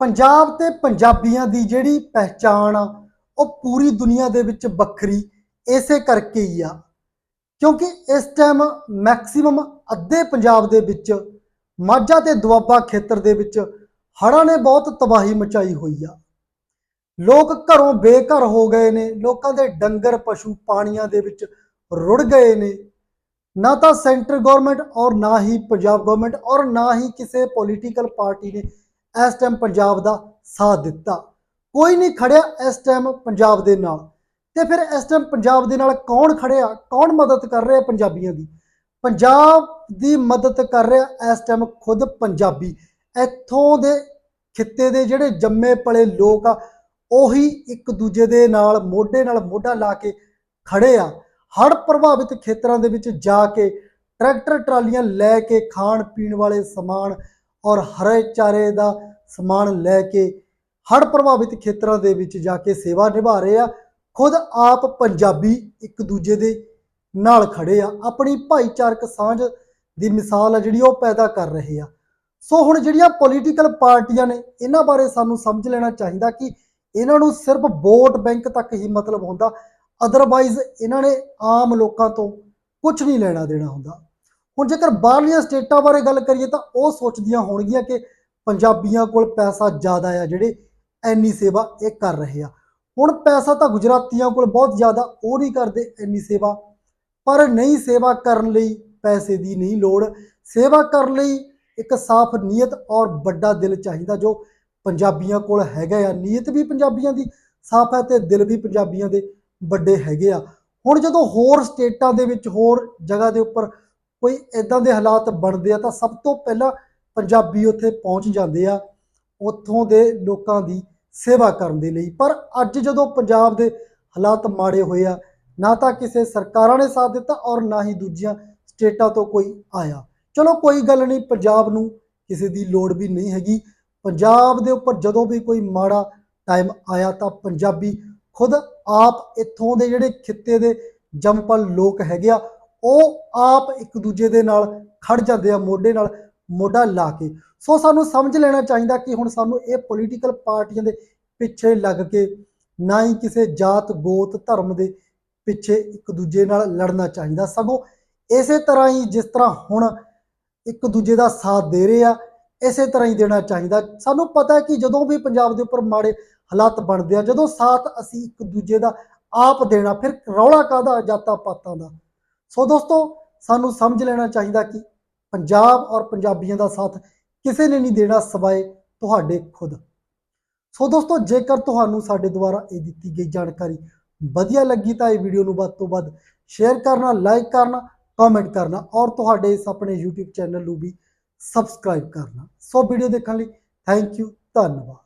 ਪੰਜਾਬ ਤੇ ਪੰਜਾਬੀਆਂ ਦੀ ਜਿਹੜੀ ਪਹਿਚਾਣ ਆ, ਉਹ ਪੂਰੀ ਦੁਨੀਆ ਦੇ ਵਿੱਚ ਵੱਖਰੀ, ਇਸੇ ਕਰਕੇ ਹੀ ਆ। ਕਿਉਂਕਿ ਇਸ ਟਾਈਮ ਮੈਕਸਿਮਮ ਅੱਧੇ ਪੰਜਾਬ ਦੇ ਵਿੱਚ, ਮਾਝਾ ਤੇ ਦੁਆਬਾ ਖੇਤਰ ਦੇ ਵਿੱਚ ਹੜ੍ਹਾਂ ਨੇ ਬਹੁਤ ਤਬਾਹੀ ਮਚਾਈ ਹੋਈ ਆ। ਲੋਕ ਘਰੋਂ ਬੇਘਰ ਹੋ ਗਏ ਨੇ, ਲੋਕਾਂ ਦੇ ਡੰਗਰ, ਪਸ਼ੂ ਪਾਣੀਆਂ ਦੇ ਵਿੱਚ ਰੁੜ ਗਏ ਨੇ। ਨਾ ਤਾਂ ਸੈਂਟਰ ਗਵਰਨਮੈਂਟ ਔਰ ਨਾ ਹੀ ਪੰਜਾਬ ਗਵਰਨਮੈਂਟ ਔਰ ਨਾ ਹੀ ਕਿਸੇ ਪੋਲੀਟੀਕਲ ਪਾਰਟੀ ਨੇ ਇਸ ਟਾਈਮ ਪੰਜਾਬ ਦਾ ਸਾਥ ਦਿੱਤਾ। ਕੋਈ ਨਹੀਂ ਖੜਿਆ ਇਸ ਟਾਈਮ ਪੰਜਾਬ ਦੇ ਨਾਲ। ਤੇ ਫਿਰ ਇਸ ਟਾਈਮ ਪੰਜਾਬ ਦੇ ਨਾਲ ਕੌਣ ਖੜਿਆ? ਕੌਣ ਮਦਦ ਕਰ ਰਿਹਾ ਪੰਜਾਬੀਆਂ ਦੀ? ਪੰਜਾਬ ਦੀ ਮਦਦ ਕਰ ਰਿਹਾ ਇਸ ਟਾਈਮ ਖੁਦ ਪੰਜਾਬੀ। ਇੱਥੋਂ ਦੇ ਖਿੱਤੇ ਦੇ ਜਿਹੜੇ ਜੰਮੇ ਪਲੇ ਲੋਕ ਆ, ਉਹੀ ਇੱਕ ਦੂਜੇ ਦੇ ਨਾਲ, ਮੋਢੇ ਨਾਲ ਮੋਢਾ ਲਾ ਕੇ ਖੜੇ ਆ। ਹੜ੍ਹ ਪ੍ਰਭਾਵਿਤ ਖੇਤਰਾਂ ਦੇ ਵਿੱਚ ਜਾ ਕੇ ਟਰੈਕਟਰ, ਟਰਾਲੀਆਂ ਲੈ ਕੇ ਖਾਣ ਪੀਣ ਵਾਲੇ ਸਮਾਨ ਔਰ ਹਰੇ ਚਾਰੇ ਦਾ ਸਮਾਨ ਲੈ ਕੇ ਹੜ੍ਹ ਪ੍ਰਭਾਵਿਤ ਖੇਤਰਾਂ ਦੇ ਵਿੱਚ ਜਾ ਕੇ ਸੇਵਾ ਨਿਭਾ ਰਹੇ ਆ। ਖੁਦ ਆਪ ਪੰਜਾਬੀ ਇੱਕ ਦੂਜੇ ਦੇ ਨਾਲ ਖੜੇ ਆ। ਆਪਣੀ ਭਾਈਚਾਰਕ ਸਾਂਝ ਦੀ ਮਿਸਾਲ ਆ ਜਿਹੜੀ ਉਹ ਪੈਦਾ ਕਰ ਰਹੇ ਆ। ਸੋ ਹੁਣ ਜਿਹੜੀਆਂ ਪੋਲੀਟੀਕਲ ਪਾਰਟੀਆਂ ਨੇ, ਇਹਨਾਂ ਬਾਰੇ ਸਾਨੂੰ ਸਮਝ ਲੈਣਾ ਚਾਹੀਦਾ ਕਿ ਇਹਨਾਂ ਨੂੰ ਸਿਰਫ ਵੋਟ ਬੈਂਕ ਤੱਕ ਹੀ ਮਤਲਬ ਹੁੰਦਾ। ਅਦਰਵਾਈਜ਼ ਇਹਨਾਂ ਨੇ ਆਮ ਲੋਕਾਂ ਤੋਂ ਕੁਝ ਨਹੀਂ ਲੈਣਾ ਦੇਣਾ ਹੁੰਦਾ। ਹੁਣ ਜੇਕਰ ਬਾਹਰਲੀਆਂ ਸਟੇਟਾਂ ਬਾਰੇ ਗੱਲ ਕਰੀਏ ਤਾਂ ਉਹ ਸੋਚਦੀਆਂ ਹੋਣਗੀਆਂ ਕਿ ਪੰਜਾਬੀਆਂ ਕੋਲ ਪੈਸਾ ਜ਼ਿਆਦਾ ਆ ਜਿਹੜੇ ਐਨੀ ਸੇਵਾ ਇਹ ਕਰ ਰਹੇ ਆ। ਹੁਣ ਪੈਸਾ ਤਾਂ ਗੁਜਰਾਤੀਆਂ ਕੋਲ ਬਹੁਤ ਜ਼ਿਆਦਾ, ਉਹ ਨਹੀਂ ਕਰਦੇ ਐਨੀ ਸੇਵਾ। ਪਰ ਨਹੀਂ ਸੇਵਾ ਕਰਨ ਲਈ ਪੈਸੇ ਦੀ ਨਹੀਂ ਲੋੜ। ਸੇਵਾ ਕਰਨ ਲਈ ਇੱਕ ਸਾਫ਼ ਨੀਅਤ ਔਰ ਵੱਡਾ ਦਿਲ ਚਾਹੀਦਾ ਜੋ ਪੰਜਾਬੀਆਂ ਕੋਲ ਹੈਗਾ ਆ। ਨੀਅਤ ਵੀ ਪੰਜਾਬੀਆਂ ਦੀ, ਸਾਫ਼ ਹੈ ਤੇ ਦਿਲ ਵੀ ਪੰਜਾਬੀਆਂ ਦੇ ਵੱਡੇ ਹੈਗੇ ਆ। ਹੁਣ ਜਦੋਂ ਹੋਰ ਸਟੇਟਾਂ ਦੇ ਵਿੱਚ, ਹੋਰ ਜਗ੍ਹਾ ਦੇ ਉੱਪਰ ਕੋਈ ਇਦਾਂ ਦੇ ਹਾਲਾਤ ਬਣਦੇ ਆ ਤਾਂ ਸਭ ਤੋਂ ਪਹਿਲਾਂ ਪੰਜਾਬੀ ਉੱਥੇ ਪਹੁੰਚ ਜਾਂਦੇ ਆ, ਉੱਥੋਂ ਦੇ ਲੋਕਾਂ ਦੀ ਸੇਵਾ ਕਰਨ ਦੇ ਲਈ। ਪਰ ਅੱਜ ਜਦੋਂ ਪੰਜਾਬ ਦੇ ਹਾਲਾਤ ਮਾੜੇ ਹੋਏ ਆ, ਨਾ ਤਾਂ ਕਿਸੇ ਸਰਕਾਰਾਂ ਨੇ ਸਾਥ ਦਿੱਤਾ ਔਰ ਨਾ ਹੀ ਦੂਜੀਆਂ ਸਟੇਟਾਂ ਤੋਂ ਕੋਈ ਆਇਆ। ਚਲੋ ਕੋਈ ਗੱਲ ਨਹੀਂ, ਪੰਜਾਬ ਨੂੰ ਕਿਸੇ ਦੀ ਲੋੜ ਵੀ ਨਹੀਂ ਹੈਗੀ। ਪੰਜਾਬ ਦੇ ਉੱਪਰ ਜਦੋਂ ਵੀ ਕੋਈ ਮਾੜਾ ਟਾਈਮ ਆਇਆ ਤਾਂ ਪੰਜਾਬੀ ਖੁਦ ਆਪ ਇੱਥੋਂ ਦੇ ਜਿਹੜੇ ਖਿੱਤੇ ਦੇ ਜੰਮਪਲ ਲੋਕ ਹੈਗੇ ਆ ਉਹ ਆਪ ਇੱਕ ਦੂਜੇ ਦੇ ਨਾਲ ਖੜ ਜਾਂਦੇ ਆ, ਮੋਢੇ ਨਾਲ ਮੋਢਾ ਲਾ ਕੇ। ਸੋ ਸਾਨੂੰ ਸਮਝ ਲੈਣਾ ਚਾਹੀਦਾ ਕਿ ਹੁਣ ਸਾਨੂੰ ਇਹ ਪੋਲੀਟੀਕਲ ਪਾਰਟੀਆਂ ਦੇ ਪਿੱਛੇ ਲੱਗ ਕੇ ਨਾ ਹੀ ਕਿਸੇ ਜਾਤ, ਗੋਤ, ਧਰਮ ਦੇ ਪਿੱਛੇ ਇੱਕ ਦੂਜੇ ਨਾਲ ਲੜਨਾ ਚਾਹੀਦਾ। ਸਗੋਂ ਇਸੇ ਤਰ੍ਹਾਂ ਹੀ ਜਿਸ ਤਰ੍ਹਾਂ ਹੁਣ ਇੱਕ ਦੂਜੇ ਦਾ ਸਾਥ ਦੇ ਰਹੇ ਆ, ਇਸੇ ਤਰ੍ਹਾਂ ਹੀ ਦੇਣਾ ਚਾਹੀਦਾ। ਸਾਨੂੰ ਪਤਾ ਹੈ ਕਿ ਜਦੋਂ ਵੀ ਪੰਜਾਬ ਦੇ ਉੱਪਰ ਮਾੜੇ ਹਾਲਾਤ ਬਣਦੇ ਆ, ਜਦੋਂ ਸਾਥ ਅਸੀਂ ਇੱਕ ਦੂਜੇ ਦਾ ਆਪ ਦੇਣਾ, ਫਿਰ ਰੌਲਾ ਕਾਦਾ ਜਾਤਾਂ ਪਾਤਾਂ ਦਾ? ਸੋ ਦੋਸਤੋ, ਸਾਨੂੰ ਸਮਝ ਲੈਣਾ ਚਾਹੀਦਾ ਕਿ ਪੰਜਾਬ ਔਰ ਪੰਜਾਬੀਆਂ ਦਾ ਸਾਥ ਕਿਸੇ ਨੇ ਨਹੀਂ ਦੇਣਾ ਸਵਾਏ ਤੁਹਾਡੇ ਖੁਦ। ਸੋ ਦੋਸਤੋ, ਜੇਕਰ ਤੁਹਾਨੂੰ ਸਾਡੇ ਦੁਆਰਾ ਇਹ ਦਿੱਤੀ ਗਈ ਜਾਣਕਾਰੀ ਵਧੀਆ ਲੱਗੀ ਤਾਂ ਇਹ ਵੀਡੀਓ ਨੂੰ ਵੱਧ ਤੋਂ ਵੱਧ ਸ਼ੇਅਰ ਕਰਨਾ, ਲਾਈਕ ਕਰਨਾ, ਕਮੈਂਟ ਕਰਨਾ ਔਰ ਤੁਹਾਡੇ ਇਸ ਆਪਣੇ YouTube ਚੈਨਲ ਨੂੰ ਵੀ ਸਬਸਕ੍ਰਾਈਬ ਕਰਨਾ। ਸੋ ਵੀਡੀਓ ਦੇਖਣ ਲਈ ਥੈਂਕ ਯੂ, ਧੰਨਵਾਦ।